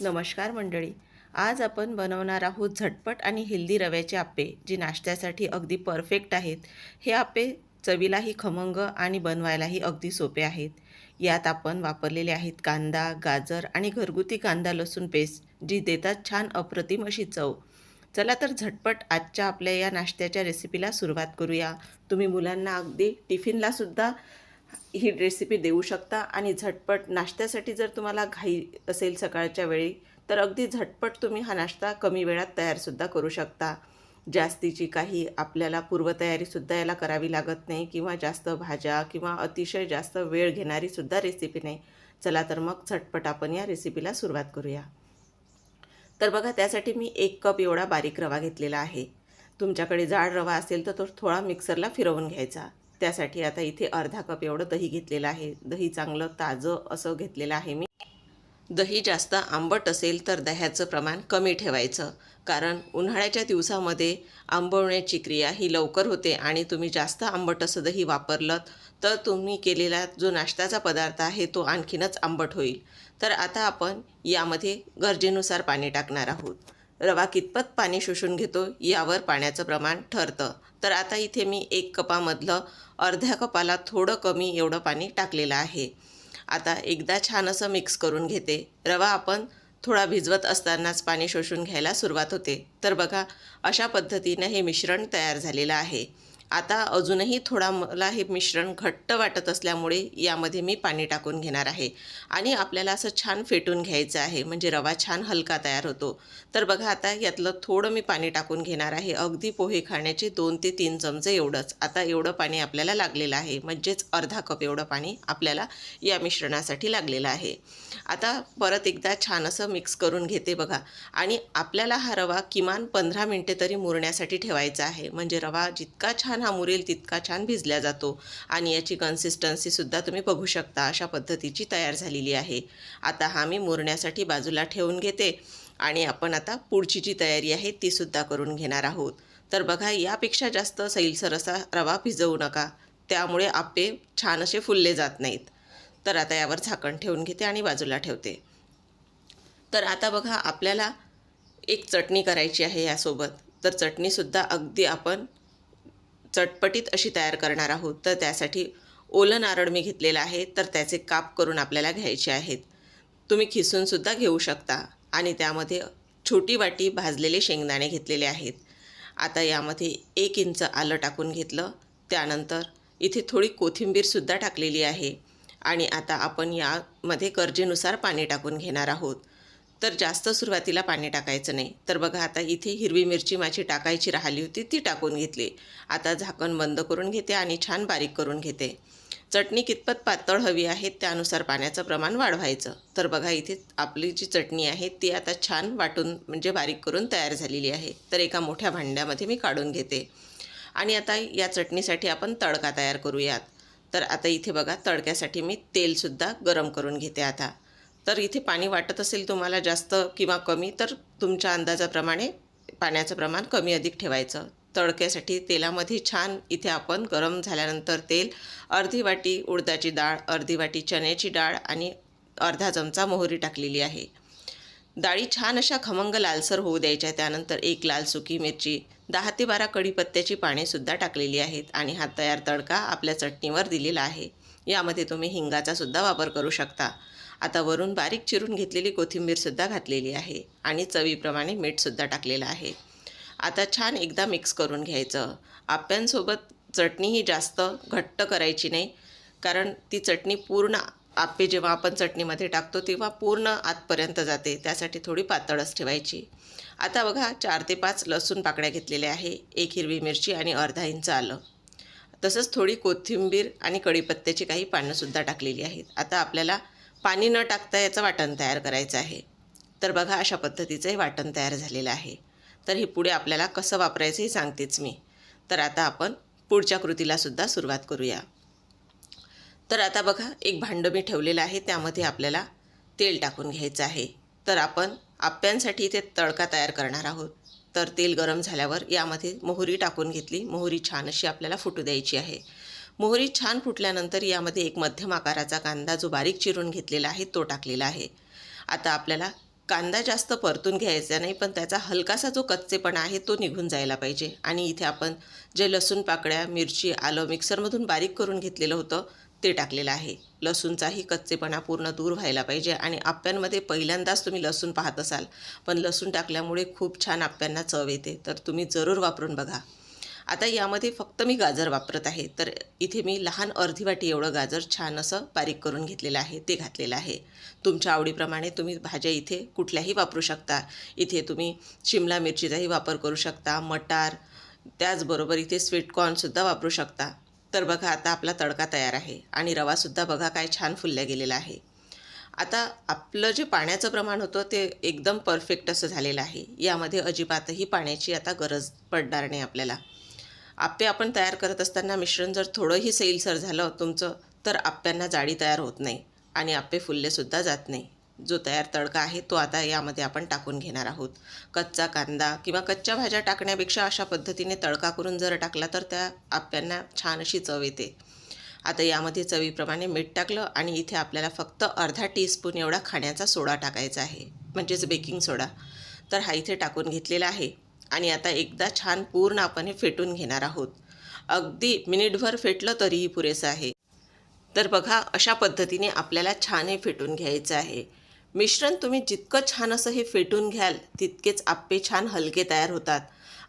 नमस्कार मंडळी. आज आपण बनवणार आहोत झटपट आणि हेल्दी रव्याचे आप्पे जे नाश्त्यासाठी अगदी परफेक्ट आहेत. हे आप्पे चवीलाही खमंग आणि बनवायलाही अगदी सोपे आहेत. यात आपण वापरलेले आहेत कांदा गाजर आणि घरगुती कांदा लसूण पेस्ट जी देतात छान अप्रतिम अशी चव. चला तर झटपट आजच्या आपल्या या नाश्त्याच्या रेसिपीला सुरुवात करूया. तुम्ही मुलांना अगदी टिफिनलासुद्धा ही रेसिपी देऊ शकता आणि झटपट नाश्त्यासाठी जर तुम्हाला घाई असेल सकाळच्या वेळी तर अगदी झटपट तुम्ही हा नाश्ता कमी वेळात तयारसुद्धा करू शकता. जास्तीची काही आपल्याला पूर्वतयारीसुद्धा याला करावी लागत नाही किंवा जास्त भाज्या किंवा अतिशय जास्त वेळ घेणारीसुद्धा रेसिपी नाही. चला तर मग झटपट आपण या रेसिपीला सुरुवात करूया. तर बघा त्यासाठी मी एक कप एवढा बारीक रवा घेतलेला आहे. तुमच्याकडे जाड रवा असेल तर तो थोडा मिक्सरला फिरवून घ्यायचा. त्यासाठी आता इथे अर्धा कप एवढं दही घेतलेलं आहे. दही चांगलं ताजं असं घेतलेलं आहे मी. दही जास्त आंबट असेल तर दह्याचं प्रमाण कमी ठेवायचं. कारण उन्हाळ्याच्या दिवसामध्ये आंबवण्याची क्रिया ही लवकर होते आणि तुम्ही जास्त आंबट असं दही वापरलं तर तुम्ही केलेला जो नाश्त्याचा पदार्थ आहे तो आणखीनच आंबट होईल. तर आता आपण यामध्ये गरजेनुसार पाणी टाकणार आहोत. रवा कितपत पाणी शोषून घेतो यावर पाण्याचं प्रमाण ठरतं. तर आता इथे मी एक कपामधलं अर्ध्या कपाला थोडं कमी एवढं पाणी टाकलेलं आहे. आता एकदा छान असं मिक्स करून घेते. रवा आपण थोडा भिजवत असतानाच पाणी शोषून घ्यायला सुरुवात होते. तर बघा अशा पद्धतीनं हे मिश्रण तयार झालेलं आहे. आता अजूनही थोडा मला हे मिश्रण घट्ट वाटत असल्यामुळे यामध्ये मी पाणी टाकून घेणार आहे. आणि आपल्याला असं छान फेटून घ्यायचं आहे म्हणजे रवा छान हलका तयार होतो. तर बघा आता यातलं थोडं मी पाणी टाकून घेणार आहे. अगदी पोहे खाण्याचे दोन ते तीन चमचे एवढंच. आता एवढं पाणी आपल्याला लागलेलं आहे म्हणजेच अर्धा कप एवढं पाणी आपल्याला या मिश्रणासाठी लागलेलं आहे. आता परत एकदा छान असं मिक्स करून घेते बघा. आणि आपल्याला हा रवा किमान पंधरा मिनटे तरी मुरण्यासाठी ठेवायचा आहे म्हणजे रवा जितका छान हा मुरेल तितका छान भिजला जातो आणि याची कन्सिस्टन्सीसुद्धा तुम्ही बघू शकता अशा पद्धतीची तयार झालेली आहे. आता हा मी मुरण्यासाठी बाजूला ठेवून घेते आणि आपण आता पुढची जी तयारी आहे तीसुद्धा करून घेणार आहोत. तर बघा यापेक्षा जास्त सैलसर असा रवा भिजवू नका. त्यामुळे आप्पे छान असे फुलले जात नाहीत. तर आता यावर झाकण ठेवून घेते आणि बाजूला ठेवते. तर आता बघा आपल्याला एक चटणी करायची आहे यासोबत. तर चटणीसुद्धा अगदी आपण चटपटीत अशी तयार करणार आहोत. तर त्यासाठी ओलं नारळ मी घेतलेलं आहे. तर त्याचे काप करून आपल्याला घ्यायचे आहेत. तुम्ही खिसूनसुद्धा घेऊ शकता. आणि त्यामध्ये छोटी वाटी भाजलेले शेंगदाणे घेतलेले आहेत. आता यामध्ये एक इंच आलं टाकून घेतलं. त्यानंतर इथे थोडी कोथिंबीरसुद्धा टाकलेली आहे. आणि आता आपण यामध्ये गरजेनुसार पाणी टाकून घेणार आहोत. तर जास्त सुरुवातीला पाणी टाकायचं नाही. तर बघा आता इथे हिरवी मिरची माझी टाकायची राहिली होती ती टाकून घेतली. आता झाकण बंद करून घेते आणि छान बारीक करून घेते. चटणी कितपत पातळ हवी आहे त्यानुसार पाण्याचं प्रमाण वाढवायचं. तर बघा इथे आपली जी चटणी आहे ती आता छान वाटून म्हणजे बारीक करून तयार झालेली आहे. तर एका मोठ्या भांड्यामध्ये मी काढून घेते. आणि आता या चटणीसाठी आपण तडका तयार करूयात. तर आता इथे बघा तडक्यासाठी मी तेलसुद्धा गरम करून घेते आता. तर इथे पाणी वाटत असेल तुम्हाला जास्त किंवा कमी तर तुमच्या अंदाजाप्रमाणे पाण्याचं प्रमाण कमी अधिक ठेवायचं. तडक्यासाठी तेलामध्ये छान इथे आपण गरम झाल्यानंतर तेल अर्धी वाटी उडदाची डाळ अर्धी वाटी चण्याची डाळ आणि अर्धा चमचा मोहरी टाकलेली आहे. डाळी छान अशा खमंग लालसर होऊ द्यायच्या त्यानंतर एक लाल सुकी मिरची दहा ते बारा कढीपत्त्याची पानेसुद्धा टाकलेली आहेत आणि हा तयार तडका आपल्या चटणीवर दिलेला आहे. यामध्ये तुम्ही हिंगाचासुद्धा वापर करू शकता. आता वरून बारीक चिरून घेतलेली कोथिंबीरसुद्धा घातलेली आहे आणि चवीप्रमाणे मीठसुद्धा टाकलेलं आहे. आता छान एकदा मिक्स करून घ्यायचं. आप्यांसोबत चटणी ही जास्त घट्ट करायची नाही कारण ती चटणी पूर्ण आप्पे जेव्हा आपण चटणीमध्ये टाकतो तेव्हा पूर्ण आतपर्यंत जाते त्यासाठी थोडी पातळच ठेवायची. आता बघा चार ते पाच लसूण पाकड्या घेतलेल्या आहे एक हिरवी मिरची आणि अर्धा इंच आलं. तसंच थोडी कोथिंबीर आणि कढीपत्त्याची काही पानंसुद्धा टाकलेली आहेत. आता आपल्याला पाणी न टाकता याचं वाटण तयार करायचं आहे. तर बघा अशा पद्धतीचं हे वाटण तयार झालेलं आहे. तर हे पुढे आपल्याला कसं वापरायचं हे सांगतेच मी. तर आता आपण पुढच्या कृतीलासुद्धा सुरुवात करूया. तर आता बघा एक भांडं मी ठेवलेलं आहे त्यामध्ये आपल्याला तेल टाकून घ्यायचं आहे. तर आपण आप्यांसाठी इथे तडका तयार करणार आहोत. तर तेल गरम झाल्यावर यामध्ये मोहरी टाकून घेतली. मोहरी छान अशी आपल्याला फुटू द्यायची आहे. मोहरी छान फुटल्यानंतर यामध्ये एक मध्यम आकाराचा कांदा जो बारीक चिरून घेतलेला आहे तो टाकलेला आहे. आता आपल्याला कांदा जास्त परतून घ्यायचा नाही पण त्याचा हलकासा जो कच्चेपणा आहे तो निघून जायला पाहिजे. आणि इथे आपण जे लसूण पाकळ्या मिरची आलं मिक्सरमधून बारीक करून घेतलेलं होतं ते टाकलेलं आहे. लसूणचाही कच्चेपणा पूर्ण दूर व्हायला पाहिजे. आणि आप्यांमध्ये पहिल्यांदाच तुम्ही लसूण पाहत असाल पण लसूण टाकल्यामुळे खूप छान आप्यांना चव येते. तर तुम्ही जरूर वापरून बघा. आता यामध्ये फक्त मी गाजर वापरत आहे तर इथे मी लहान अर्धी वाटी एवढं गाजर छान असं बारीक करून घेतलेलं आहे ते घातलेलं आहे. तुमच्या आवडीप्रमाणे तुम्ही भाज्या इथे कुठल्याही वापरू शकता. इथे तुम्ही शिमला मिरचीचाही वापर करू शकता मटार त्याचबरोबर इथे स्वीटकॉर्नसुद्धा वापरू शकता. तर बघा आता आपला तडका तयार आहे आणि रवासुद्धा बघा काय छान फुलल्या गेलेला आहे. आता आपलं जे पाण्याचं प्रमाण होतं ते एकदम परफेक्ट असं झालेलं आहे. यामध्ये अजिबातही पाण्याची आता गरज पडणार नाही आपल्याला. आप्पे आपण तयार करत असताना मिश्रण जर थोडंही सैलसर झालं तुमचं तर आप्प्यांना जाळी तयार होत नाही आणि आप्पे फुललेसुद्धा जात नाही. जो तयार तडका आहे तो आता यामध्ये आपण टाकून घेणार आहोत. कच्चा कांदा किंवा कच्च्या भाज्या टाकण्यापेक्षा अशा पद्धतीने तडका करून जर टाकला तर त्या आप्यांना छान अशी चव येते. आता यामध्ये चवीप्रमाणे मीठ टाकलं आणि इथे आपल्याला फक्त अर्धा टीस्पून एवढा खाण्याचा सोडा टाकायचा आहे म्हणजेच बेकिंग सोडा. तर हा इथे टाकून घेतलेला आहे. आणि आता एकदा छान पूर्ण आपण हे फेटून घेणार आहोत. अगदी मिनिटभर फेटलं तरीही पुरेसं आहे. तर बघा अशा पद्धतीने आपल्याला छान हे फेटून घ्यायचं आहे. मिश्रण तुम्ही जितकं छान असं हे फेटून घ्याल तितकेच आप्पे छान हलके तयार होतात.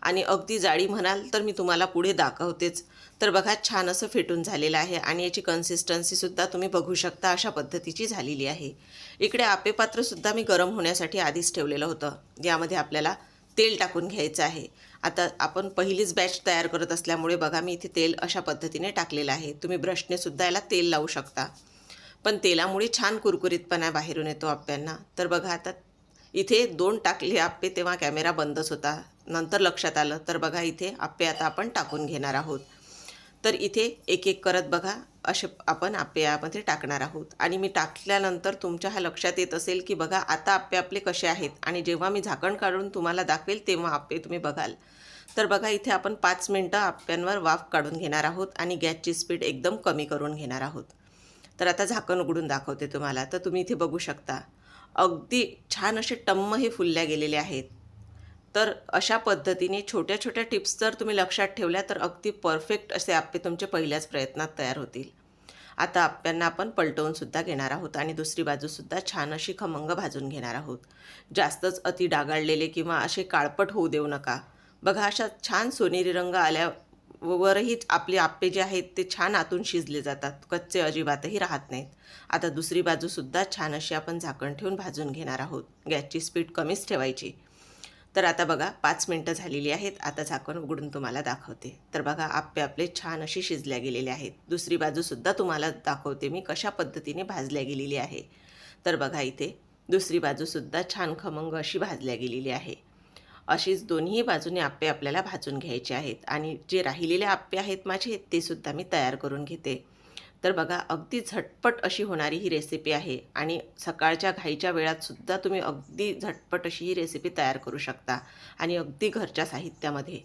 आणि अगदी जाळी म्हणाल तर मी तुम्हाला पुढे दाखवतेच. तर बघा छान असं फेटून झालेलं आहे आणि याची कन्सिस्टन्सीसुद्धा तुम्ही बघू शकता अशा पद्धतीची झालेली आहे. इकडे आपेपात्रसुद्धा मी गरम होण्यासाठी आधीच ठेवलेलं होतं. यामध्ये आपल्याला तेल टाकून घ्यायचं आहे. आता आपण पहिलीच बॅच तयार करत असल्यामुळे बघा मी इथे तेल अशा पद्धतीने टाकलेलं आहे. तुम्ही ब्रशने सुद्धा याला तेल लावू शकता. पण तेलामुळे छान कुरकुरीतपणा बाहेरून येतो आप्यांना तर बघा आता इथे दोन टाकले आप्पे तेव्हा कॅमेरा बंदच होता. नंतर लक्षात आलं तर बघा इथे आप्पे आता आपण टाकून घेणार आहोत. तर इथे एक एक करत बघा. असे आपण आप्पे यामध्ये टाकणार आहोत. आणि मी टाकल्यानंतर तुमच्या ह्या लक्षात येत असेल की बघा आता आपे आपले कसे आहेत? आणि जेव्हा मी झाकण काढून तुम्हाला दाखवेल तेव्हा आप्पे तुम्ही बघाल. तर बघा इथे आपण पाच मिनटं आप्यांवर वाफ काढून घेणार आहोत आणि गॅसची स्पीड एकदम कमी करून घेणार आहोत. तर आता झाकण उघडून दाखवते तुम्हाला. तर तुम्ही इथे बघू शकता. अगदी छान असे टम्म हे फुलल्या गेलेले आहेत. तर अशा पद्धतीने छोट्या छोट्या टिप्स जर तुम्ही लक्षात ठेवल्या तर अगदी परफेक्ट असे आप्पे तुमचे पहिल्याच प्रयत्नात तयार होतील. आता आप्यांना आपण पलटवूनसुद्धा घेणार आहोत आणि दुसरी बाजूसुद्धा छान अशी खमंग भाजून घेणार आहोत. जास्तच अति डागाळलेले किंवा असे काळपट होऊ देऊ नका. बघा अशा छान सोनेरी रंग आल्यावरही आपले आप्पे जे आहेत ते छान आतून शिजले जातात. कच्चे अजिबातही राहत नाहीत. आता दुसरी बाजूसुद्धा छान अशी आपण झाकण ठेवून भाजून घेणार आहोत. गॅसची स्पीड कमीच ठेवायची. तर आता बघा पाच मिनटं झालेली आहेत. आता झाकण उघडून तुम्हाला दाखवते. तर बघा आप्पे आपले छान अशी शिजल्या गेलेले आहेत. दुसरी बाजूसुद्धा तुम्हाला दाखवते मी कशा पद्धतीने भाजल्या गेलेली आहे. तर बघा इथे दुसरी बाजूसुद्धा छान खमंग अशी भाजल्या गेलेली आहे. अशीच दोन्ही बाजूने आप्पे आपल्याला भाजून घ्यायचे आहेत. आणि जे राहिलेले आप्पे आहेत माझे ते सुद्धा मी तयार करून घेते. तर बघा अगदी झटपट अशी होणारी ही रेसिपी आहे आणि सकाळच्या घाईच्या वेळातसुद्धा तुम्ही अगदी झटपट अशी ही रेसिपी तयार करू शकता आणि अगदी घरच्या साहित्यामध्ये.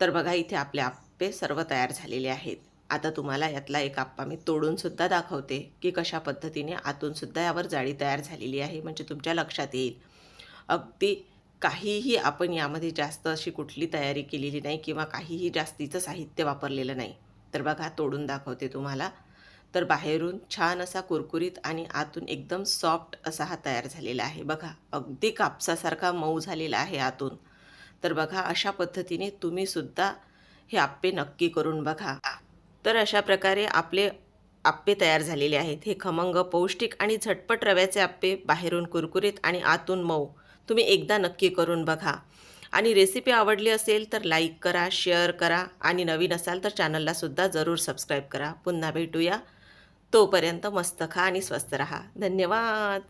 तर बघा इथे आपले आप्पे सर्व तयार झालेले आहेत. आता तुम्हाला यातला एक आप्पा मी तोडूनसुद्धा दाखवते की कशा पद्धतीने आतूनसुद्धा यावर जाळी तयार झालेली आहे म्हणजे तुमच्या लक्षात येईल. अगदी काहीही आपण यामध्ये जास्त अशी कुठली तयारी केलेली नाही किंवा काहीही जास्तीचं साहित्य वापरलेलं नाही. तर बघा तोडून दाखवते तुम्हाला. तर बाहेरून छान असा कुरकुरीत आणि आतून एकदम सॉफ्ट असा हा तयार झालेला आहे. बघा अगदी कापसासारखा मऊ झालेला आहे आतून. तर बघा अशा पद्धतीने तुम्हीसुद्धा हे आप्पे नक्की करून बघा. तर अशा प्रकारे आपले आप्पे तयार झालेले आहेत. हे खमंग पौष्टिक आणि झटपट रव्याचे आप्पे बाहेरून कुरकुरीत आणि आतून मऊ. तुम्ही एकदा नक्की करून बघा. आणि रेसिपी आवडली असेल तर लाईक करा शेअर करा आणि नवीन असाल तर चॅनललासुद्धा जरूर सबस्क्राईब करा. पुन्हा भेटूया. तोपर्यंत मस्त खा आणि स्वस्त रहा. धन्यवाद.